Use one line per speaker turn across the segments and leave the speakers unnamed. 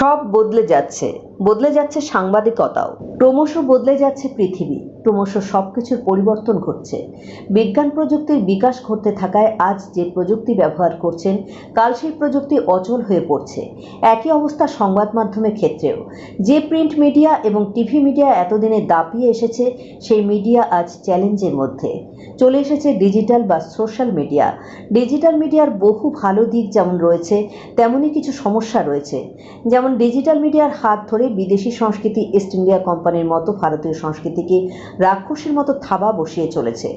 সব বদলে যাচ্ছে। বদলে যাচ্ছে সাংবাদিকতাও। ক্রমশ বদলে যাচ্ছে পৃথিবী। ক্রমশ সব কিছুর পরিবর্তন ঘটছে। বিজ্ঞান প্রযুক্তির বিকাশ ঘটতে থাকায় আজ যে প্রযুক্তি ব্যবহার করছেন, কাল সেই প্রযুক্তি অচল হয়ে পড়ছে। একই অবস্থা সংবাদ মাধ্যমের ক্ষেত্রেও। যে প্রিন্ট মিডিয়া এবং টিভি মিডিয়া এতদিনে দাপিয়ে এসেছে, সেই মিডিয়া আজ চ্যালেঞ্জের মধ্যে। চলে এসেছে ডিজিটাল বা সোশ্যাল মিডিয়া। ডিজিটাল মিডিয়ার বহু ভালো দিক যেমন রয়েছে তেমনই কিছু সমস্যা রয়েছে। যেমন ডিজিটাল মিডিয়ার হাত ধরে বিদেশি সংস্কৃতি, ইস্ট ইন্ডিয়া কোম্পানির মতো ভারতীয় সংস্কৃতিকে রাক্ষসের মতো থাবা বসিয়ে চলেছে।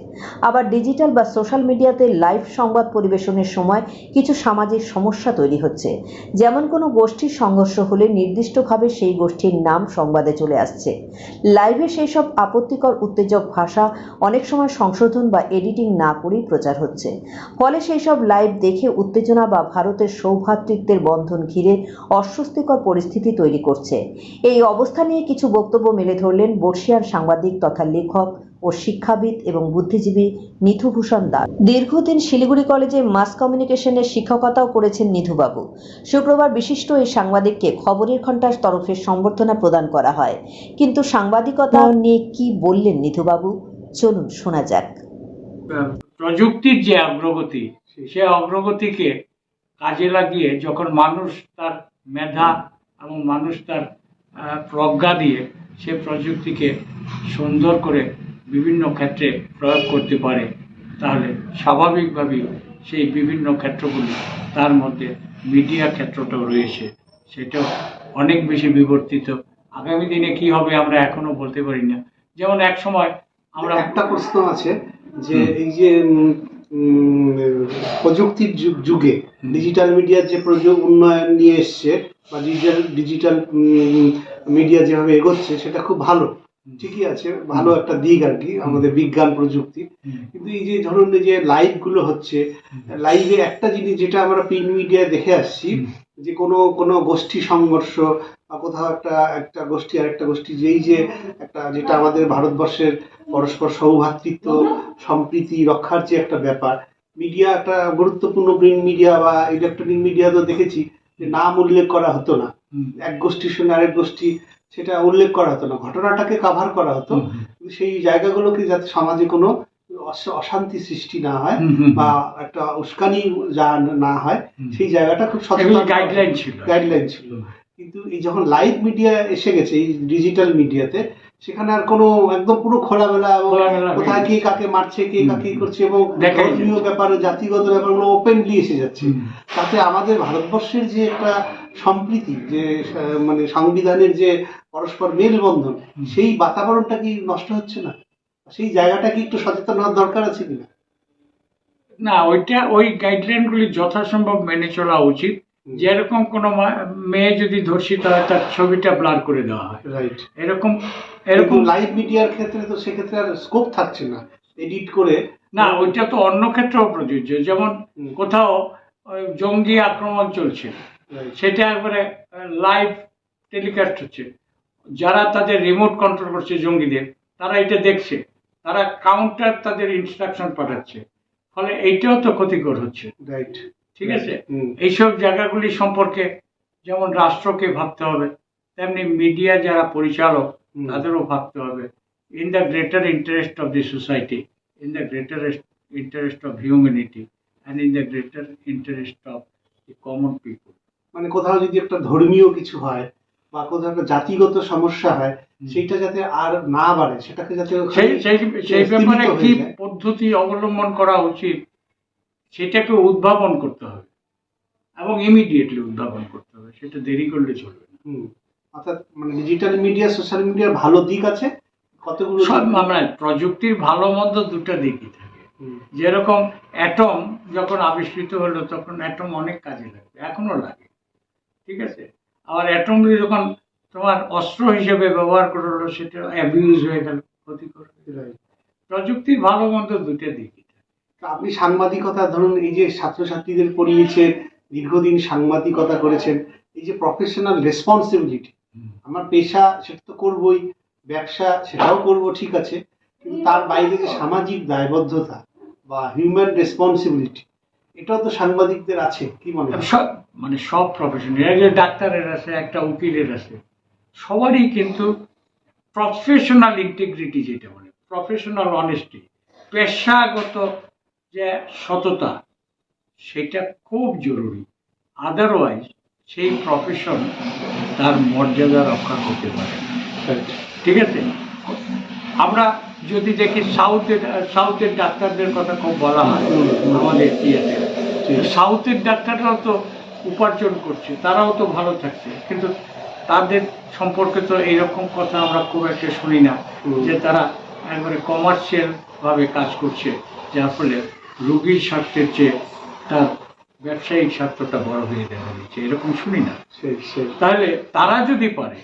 আবার ডিজিটাল বা সোশ্যাল মিডিয়াতে লাইভ সংবাদ পরিবেশনের সময় কিছু সামাজিক সমস্যা তৈরি হচ্ছে। যেমন কোনো গোষ্ঠীর সংঘর্ষ হলে নির্দিষ্টভাবে সেই গোষ্ঠীর নাম সংবাদে চলে আসছে। লাইভে সেই সব আপত্তিকর উত্তেজক ভাষা অনেক সময় সংশোধন বা এডিটিং না করেই প্রচার হচ্ছে। ফলে সেই সব লাইভ দেখে উত্তেজনা বা ভারতের সৌভ্রাতৃত্বের বন্ধন ঘিরে অস্বস্তিকর পরিস্থিতি তৈরি করছে। এই অবস্থা নিয়ে কিছু বক্তব্য মেলে ধরলেন বর্ষিয়ার সাংবাদিক তথা লেখক ও শিক্ষাবিদ এবং বুদ্ধিজীবী নিথুভূষণ দাস। দীর্ঘদিন শিলিগুড়ি কলেজে মাস কমিউনিকেশনের শিক্ষকতাও করেছেন নিধুবাবু শুক্রবার বিশিষ্ট এই সাংবাদিককে খবরের ঘণ্টার তরফে সম্বর্ধনা প্রদান করা হয়। কিন্তু সাংবাদিকতা নিয়ে কি বললেন নিধুবাবু চলুন শোনা যাক।
প্রযুক্তির যে অগ্রগতি সে অগ্রগতিকে কাজে লাগিয়ে যখন মানুষ তার মেধা এবং মানুষ তার প্রজ্ঞা দিয়ে সে প্রযুক্তিকে সুন্দর করে বিভিন্ন ক্ষেত্রে প্রয়োগ করতে পারে তাহলে স্বাভাবিকভাবেই সেই বিভিন্ন ক্ষেত্রগুলি তার মধ্যে মিডিয়া ক্ষেত্রটাও রয়েছে। সেটাও অনেক বেশি বিবর্তিত। আগামী দিনে কি হবে আমরা এখনও বলতে পারি না। যেমন এক সময় আমরা
একটা প্রশ্ন আছে যে এই যে প্রযুক্তির যুগ- যুগে ডিজিটাল মিডিয়ার যে প্রযুক্তি উন্নয়ন নিয়ে এসছে বা ডিজিটাল ডিজিটাল মিডিয়া যেভাবে এগোচ্ছে সেটা খুব ভালো। ঠিকই আছে ভালো একটা দিক আর কি আমাদের বিজ্ঞান প্রযুক্তি। কিন্তু এই যে ধরুন এই যে লাইভগুলো হচ্ছে লাইভে একটা জিনিস যেটা আমরা প্রিন্ট মিডিয়ায় দেখে আসছি যে কোনো কোনো গোষ্ঠী সংঘর্ষ বা কোথাও একটা একটা গোষ্ঠী আর একটা গোষ্ঠী যেই যে একটা যেটা আমাদের ভারতবর্ষের পরস্পর সৌভ্রাতৃত্ব সম্প্রীতি রক্ষার যে একটা ব্যাপার। মিডিয়া একটা গুরুত্বপূর্ণ প্রিন্ট মিডিয়া বা ইলেকট্রনিক মিডিয়া তো দেখেছি যে নাম উল্লেখ করা হতো না। এক গোষ্ঠীর সঙ্গে আরেক গোষ্ঠী সেটা উল্লেখ করা হতো না। ঘটনাটাকে কাভার করা হতো। সেই জায়গাগুলোকে যাতে সমাজে কোনো অশ- অশান্তি সৃষ্টি না হয় বা একটা উস্কানি যা না হয় সেই জায়গাটা খুব সচেতন
গাইডলাইন ছিল।
গাইডলাইন ছিল। কিন্তু এই যখন লাইভ মিডিয়া এসে গেছে এই ডিজিটাল মিডিয়াতে সেখানে আর কোনো একদম পুরো খোলামেলা এবং কোথায় কে কাকে মারছে কে। কাকে করছে এবং ধর্মীয় ব্যাপারে জাতিগত ব্যাপারগুলো ওপেনলি এসে যাচ্ছে। তাতে আমাদের ভারতবর্ষের যে একটা সম্প্রীতি যে মানে সংবিধানের যে পরস্পর মেলবন্ধন সেই বাতাবরণটা কি নষ্ট হচ্ছে না? সেই জায়গাটা কি একটু সচেতন হওয়ার দরকার আছে কিনা?
না ওইটা ওই গাইডলাইন গুলি যথাসম্ভব মেনে চলা উচিত। যেরকম কোনো মা- মেয়ে যদি ধর্ষিত হয় তার ছবিটা ব্লার করে দেওয়া হয়।
রাইট
এরকম
এরকম লাইভ মিডিয়ার ক্ষেত্রে তো সেক্ষেত্রে আর স্কোপ থাকছে না এডিট করে।
না ওইটা তো অন্য ক্ষেত্রেও প্রযোজ্য। যেমন কোথাও জঙ্গি আক্রমণ চলছে। সেটা একবারে লাইভ টেলিকাস্ট হচ্ছে। যারা তাদের রিমোট কন্ট্রোল করছে জঙ্গিদের তারা এটা দেখছে। তারা কাউন্টার তাদের ইনস্ট্রাকশন পাঠাচ্ছে। ফলে এইটাও তো ক্ষতিকর হচ্ছে।
রাইট
ঠিক আছে? এইসব জায়গাগুলি সম্পর্কে যেমন রাষ্ট্রকে ভাবতে হবে তেমনি মিডিয়া যারা পরিচালক তাদেরও ভাবতে হবে। In the greater interest of the society in the greater interest of humanity and in the greater interest of the common people
মানে কোথাও যদি একটা ধর্মীয় কিছু হয় বা কোথাও একটা জাতিগত সমস্যা হয়। সেইটা যাতে আর না বাড়ে সেটাকে যাতে
সেই ব্যাপারে কি পদ্ধতি অবলম্বন করা উচিত? সেটাকে উদ্ভাবন করতে হবে। এবং ইমিডিয়েটলি উদ্ভাবন করতে হবে। সেটা দেরি করলে চলবে না।
অর্থাৎ মানে ডিজিটাল মিডিয়া সোশ্যাল মিডিয়ার ভালো দিক আছে? কতগুলো
সব আমরা প্রযুক্তির ভালো মন্দ দুটো দিকই থাকে। যেরকম অ্যাটম যখন আবিষ্কৃত হলো তখন অ্যাটম অনেক কাজে লাগবে। এখনও লাগে। ঠিক আছে? আবার অ্যাটম যখন তোমার অস্ত্র হিসেবে ব্যবহার করা হলো সেটা অ্যাবিউজ হয়ে গেল ক্ষতিকর হয়ে গেল। প্রযুক্তির ভালো মন্দ দুটো দিকই।
আপনি সাংবাদিকতা, ধরুন এই যে ছাত্রছাত্রীদের পড়িয়েছেন দীর্ঘদিন সাংবাদিকতা করেছেন, এই যে প্রফেশনাল রেসপন্সিবিলিটি আমার পেশা সেটা তো করবই, ব্যবসা সেটাও করব, ঠিক আছে, কিন্তু তার বাইরে যে সামাজিক দায়বদ্ধতা বা হিউম্যান রেসপন্সিবিলিটি এটাও তো সাংবাদিকদের আছে, কি মনে হয়?
সব মানে সব প্রফেশন যে ডাক্তারের আছে, একটা উকিলের আছে, সবারই কিন্তু প্রফেশনাল ইন্টিগ্রিটি যেটা বলে প্রফেশনাল অনেস্টি পেশাগত যে সততা, সেটা খুব জরুরি আদারওয়াইজ সেই প্রফেশন তার মর্যাদা রক্ষা করতে পারে ঠিক আছে আমরা যদি দেখি সাউথের সাউথের ডাক্তারদের কথা খুব বলা হয়, আমাদের ইয়েতে। সাউথের ডাক্তাররাও তো উপার্জন করছে, তারাও তো ভালো থাকছে কিন্তু তাদের সম্পর্কে তো এইরকম কথা আমরা খুব একটা শুনি না। যে তারা একবারে কমার্শিয়াল ভাবে কাজ করছে, যার ফলে রোগীর স্বার্থের চেয়ে তার ব্যবসায়িক স্বার্থটা বড় হয়ে দেখা দিচ্ছে এরকম শুনি না। তাহলে তারা যদি পারে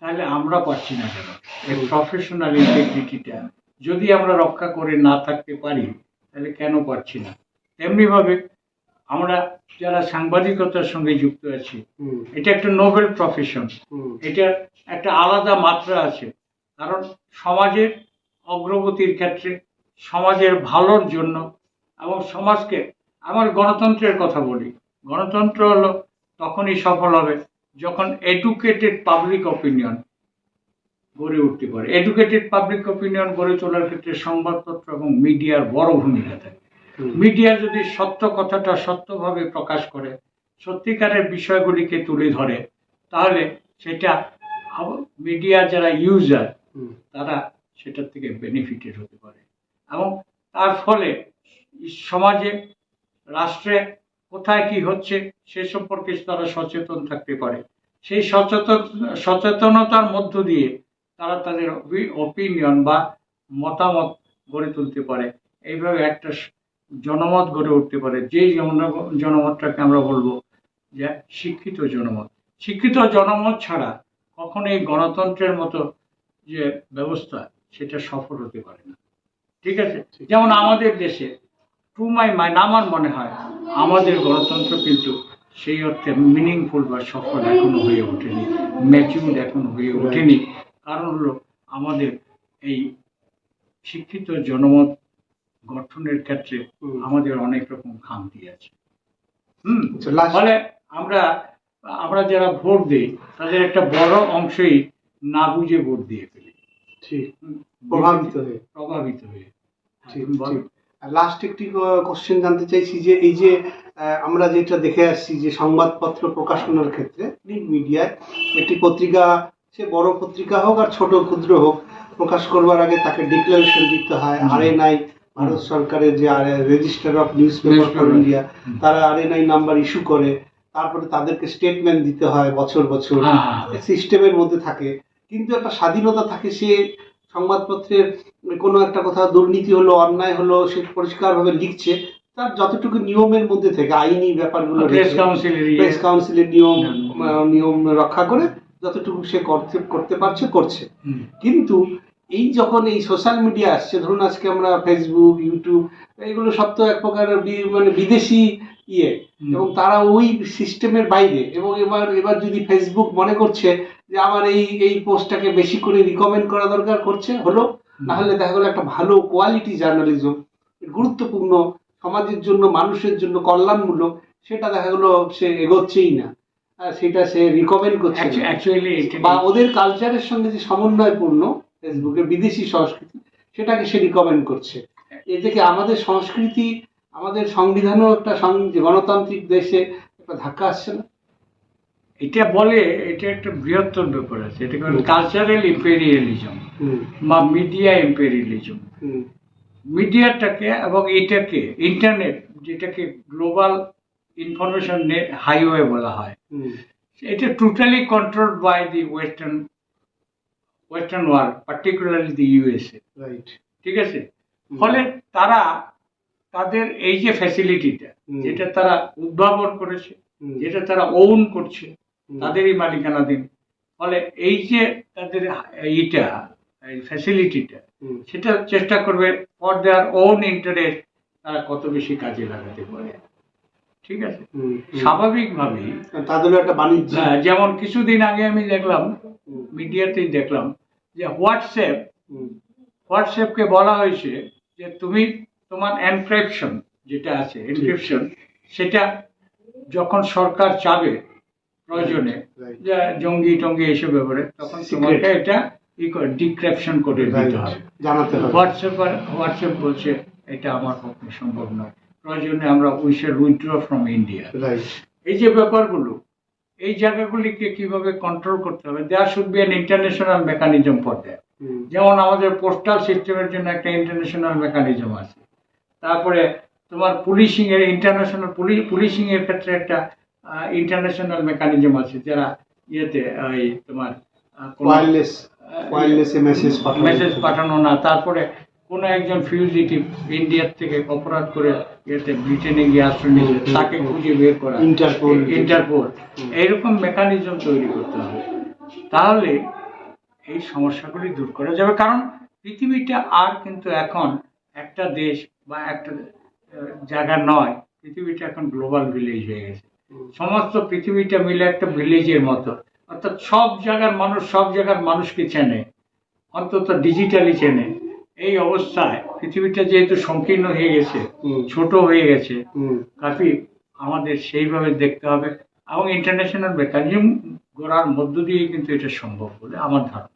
তাহলে আমরা পারছি না কেন? এই প্রফেশনাল ইন্টিগ্রিটিটা যদি আমরা রক্ষা করে না থাকতে পারি তাহলে কেন পারছি না? তেমনিভাবে আমরা যারা সাংবাদিকতার সঙ্গে যুক্ত আছি এটা একটা নোবেল প্রফেশন এটার একটা আলাদা মাত্রা আছে। কারণ সমাজের অগ্রগতির ক্ষেত্রে সমাজের ভালোর জন্য এবং সমাজকে আমার গণতন্ত্রের কথা বলি। গণতন্ত্র হলো তখনই সফল হবে যখন এডুকেটেড পাবলিক অপিনিয়ন গড়ে উঠতে পারে। এডুকেটেড পাবলিক অপিনিয়ন গড়ে তোলার ক্ষেত্রে সংবাদপত্র এবং মিডিয়ার বড় ভূমিকা থাকে। মিডিয়া যদি সত্য কথাটা সত্যভাবে প্রকাশ করে সত্যিকারের বিষয়গুলিকে তুলে ধরে তাহলে সেটা মিডিয়া যারা ইউজার তারা সেটার থেকে বেনিফিটেড হতে পারে। এবং তার ফলে সমাজে রাষ্ট্রে কোথায় কি হচ্ছে সে সম্পর্কে তারা সচেতন থাকতে পারে। সেই সচেতন সচেতনতার মধ্য দিয়ে তারা তাদের অপিনিয়ন বা মতামত গড়ে তুলতে পারে। এইভাবে একটা জনমত গড়ে উঠতে পারে। যেই জন- জনমতটাকে আমরা বলব যে শিক্ষিত জনমত। শিক্ষিত জনমত ছাড়া কখনো কখনোই গণতন্ত্রের মতো যে ব্যবস্থা সেটা সফল হতে পারে না। ঠিক আছে? যেমন আমাদের দেশে টু মাই মাইন্ড আমার মনে হয় আমাদের গণতন্ত্র কিন্তু সেই অর্থে মিনিংফুল বা সফল এখনও হয়ে ওঠেনি ম্যাচিউর এখনও হয়ে ওঠেনি। কারণ হলো আমাদের এই শিক্ষিত জনমত গঠনের ক্ষেত্রে আমাদের অনেক রকম খামতি আছে। হুম
আচ্ছা,
ফলে আমরা আমরা যারা ভোট দিই তাদের একটা বড় অংশই না বুঝে ভোট দিয়ে ফেলি।
ঠিক। প্রভাবিত হয়ে।
প্রভাবিত হয়ে।
ঠিক। লাস্ট একটি কোশ্চেন জানতে চাইছি যে এই যে আমরা যেটা দেখে আসছি যে সংবাদপত্র প্রকাশনার ক্ষেত্রে প্রিন্ট মিডিয়ায় একটি পত্রিকা সে বড় পত্রিকা হোক আর ছোট ক্ষুদ্র হোক প্রকাশ করবার আগে তাকে ডিক্লারেশন দিতে হয়। আর এন আই ভারত সরকারের যে আর register of newspaper for
Newspaper.
India তারা R N I number issue করে তারপরে তাদেরকে স্টেটমেন্ট দিতে হয় বছর বছর। সিস্টেমের মধ্যে থাকে। কিন্তু একটা স্বাধীনতা থাকে সে সংবাদপত্রের কোনো একটা কথা দুর্নীতি হলো অন্যায় হলো সে পরিষ্কারভাবে লিখছে তার যতটুকু নিয়মের মধ্যে থেকে আইনি ব্যাপারগুলো
প্রেস কাউন্সিলের
নিয়ম নিয়ম রক্ষা করে যতটুকু সে করতে করতে পারছে করছে। কিন্তু এই যখন এই সোশ্যাল মিডিয়া আসছে ধরুন আজকে আমরা ফেসবুক ইউটিউব এগুলো সব তো এক প্রকার মানে বিদেশি ইয়ে। এবং তারা ওই সিস্টেমের বাইরে। এবং এবার এবার যদি ফেসবুক মনে করছে যে আমার এই এই পোস্টটাকে বেশি করে রিকমেন্ড করা দরকার করছে হলো না হলে দেখা গেলো একটা ভালো কোয়ালিটি জার্নালিজম গুরুত্বপূর্ণ সমাজের জন্য মানুষের জন্য কল্যাণমূলক সেটা দেখা গেলো সে এগোচ্ছেই না। সেটা সে রিকমেন্ড করছে
অ্যাকচুয়ালি
বা ওদের কালচারের সঙ্গে যে সমন্বয়পূর্ণ ফেসবুকের বিদেশি সংস্কৃতি সেটাকে সে রিকমেন্ড করছে। এ থেকে আমাদের সংস্কৃতি আমাদের সংবিধানও একটা গণতান্ত্রিক দেশে একটা ধাক্কা আসছে না।
এটা বলে এটা একটা বৃহত্তর ব্যাপার আছে। এটা কালচারাল ইম্পেরিয়ালিজম বা মিডিয়া ইম্পেরিয়ালিজম মিডিয়াটাকে এবং এটাকে ইন্টারনেট যেটাকে গ্লোবাল ইনফরমেশন হাইওয়ে বলা হয় এটা totally control by the western western world particularly the USA
right
ঠিক আছে। ফলে তারা তাদের এই যে ফ্যাসিলিটিটা যেটা তারা উদ্ভাবন করেছে যেটা তারা ওন করছে। তাদেরই মালিকানাধীন। ফলে এই যে তাদের এইটা এই ফ্যাসিলিটিটা সেটা চেষ্টা করবে ফর দেয়ার ওন ইন্টারেস্ট তারা কত বেশি কাজে লাগাতে পারে। ঠিক আছে। স্বাভাবিকভাবেই
তাদেরও একটা বাণিজ্য।
যেমন কিছুদিন আগে আমি দেখলাম মিডিয়াতেই দেখলাম যে হোয়াটসঅ্যাপ হোয়াটসঅ্যাপকে বলা হয়েছে যে তুমি তোমার এনক্রিপশন যেটা আছে এনক্রিপশন সেটা যখন সরকার চাবে প্রয়োজনে জঙ্গি টঙ্গি এইসব ব্যাপারে তখন. তোমাকে এটা ডিক্রিপশন করে দিতে হবে।
জানাতে হবে।
হোয়াটসঅ্যাপ হোয়াটসঅ্যাপ বলছে এটা আমার পক্ষে সম্ভব নয়। প্রয়োজনে আমরা we shall withdraw from India এই যে ব্যাপারগুলো এই জায়গাগুলিকে কীভাবে কন্ট্রোল করতে হবে there should be an international mechanism for that যেমন আমাদের পোস্টাল সিস্টেমের জন্য একটা ইন্টারন্যাশনাল মেকানিজম আছে। তারপরে তোমার পুলিশিং এর ইন্টারন্যাশনাল পুলিশিং এর ক্ষেত্রে একটা ইন্টারন্যাশনাল মেকানিজম আছে যারা ইয়েতে ওই তোমার
ওয়্যারলেস ওয়্যারলেসে মেসেজ পাঠানো
মেসেজ পাঠানো না। তারপরে কোন একজন ফিউজিটিভ ইন্ডিয়ার থেকে অপরাধ করে ইয়েতে ব্রিটেনে গিয়ে আশ্রয় নিয়েছে তাকে খুঁজে বের করা।
ইন্টারপোল।
ইন্টারপোল এইরকম মেকানিজম তৈরি করতে হবে। তাহলে এই সমস্যাগুলি দূর করা যাবে। কারণ পৃথিবীটা আর কিন্তু এখন একটা দেশ বা একটা জায়গা নয় পৃথিবীটা এখন গ্লোবাল ভিলেজ হয়ে গেছে। সমস্ত পৃথিবীটা মিলে একটা ভিলেজের মতো। অর্থাৎ সব জায়গার মানুষ সব জায়গার মানুষকে চেনে অন্তত ডিজিটালি চেনে। এই অবস্থায় পৃথিবীটা যেহেতু সংকীর্ণ হয়ে গেছে। ছোট হয়ে গেছে কাফি আমাদের সেইভাবে দেখতে হবে। এবং ইন্টারন্যাশনাল মেকানিজম গড়ার মধ্য দিয়ে কিন্তু এটা সম্ভব বলে আমার ধারণা।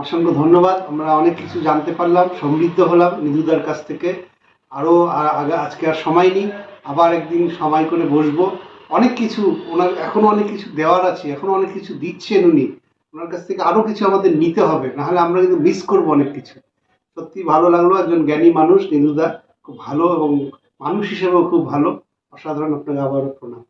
অসংখ্য ধন্যবাদ। আমরা অনেক কিছু জানতে পারলাম, সমৃদ্ধ হলাম নিধুদার কাছ থেকে। আরও আগে আজকে আর সময় নেই। আবার একদিন সময় করে বসবো। অনেক কিছু ওনার এখনও অনেক কিছু দেওয়ার আছে। এখনও অনেক কিছু দিচ্ছেন উনি। ওনার কাছ থেকে আরও কিছু আমাদের নিতে হবে। নাহলে আমরা কিন্তু মিস করব অনেক কিছু। সত্যি ভালো লাগল। একজন জ্ঞানী মানুষ, নিধুদা। খুব ভালো এবং মানুষ হিসেবেও খুব ভালো। অসাধারণ আপনাকে আবারও প্রণাম।